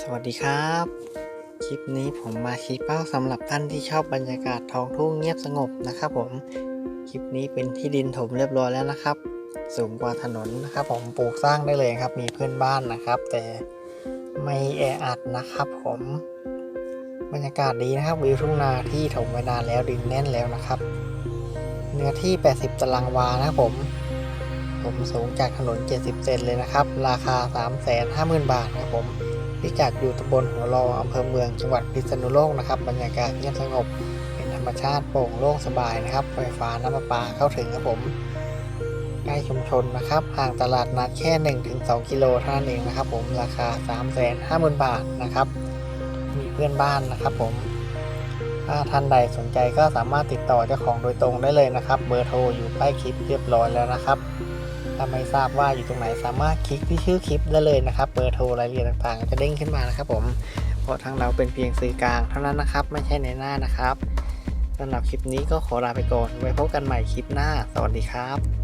สวัสดีครับ คลิปนี้ผมมาชี้เป้าสำหรับท่านที่ชอบบรรยากาศท้องทุ่งเงียบสงบนะครับผม คลิปนี้เป็นที่ดินถมเรียบร้อยแล้วนะครับ สูงกว่าถนนนะครับผมปลูกสร้างได้เลยครับ มีเพื่อนบ้านนะครับ แต่ไม่แออัดนะครับผม บรรยากาศดีนะครับวิวทุ่งนาที่ถมไว้นานแล้วดินแน่นแล้วนะครับ เนื้อที่ 80 ตารางวานะครับผมผมสูงจากถนน 70 เซนเลยนะครับ ราคา 350,000 บาทนะครับผม พิกัดอยู่ตำบลหัวรออำเภอเมืองจังหวัดพิษณุโลกนะครับบรรยากาศเงียบสงบ เป็นธรรมชาติโปร่งโล่งสบายนะครับ ไฟฟ้าน้ำประปาเข้าถึงครับผมใกล้ชุมชนนะครับ ห่างตลาดนัดแค่ 1-2 กิโลเท่านั้นเองนะครับ ผมราคา 350,000 บาทนะครับ มีเพื่อนบ้านนะครับ ผมถ้าท่านใดสนใจก็สามารถติดต่อเจ้าของโดยตรงได้เลยนะครับ เบอร์โทรอยู่ใต้คลิปเรียบร้อยแล้วนะครับ ถ้าไม่ทราบว่าอยู่ตรงไหนสามารถคลิกที่ชื่อคลิปได้เลยนะครับเบอร์โทรรายละเอียดต่างๆ จะเด้งขึ้นมานะครับผมเพราะทางเราเป็นเพียงสื่อกลางเท่านั้นนะครับ ไม่ใช่ในหน้านะครับสำหรับคลิปนี้ก็ขอลาไปก่อนไว้พบกันใหม่คลิปหน้า สวัสดีครับ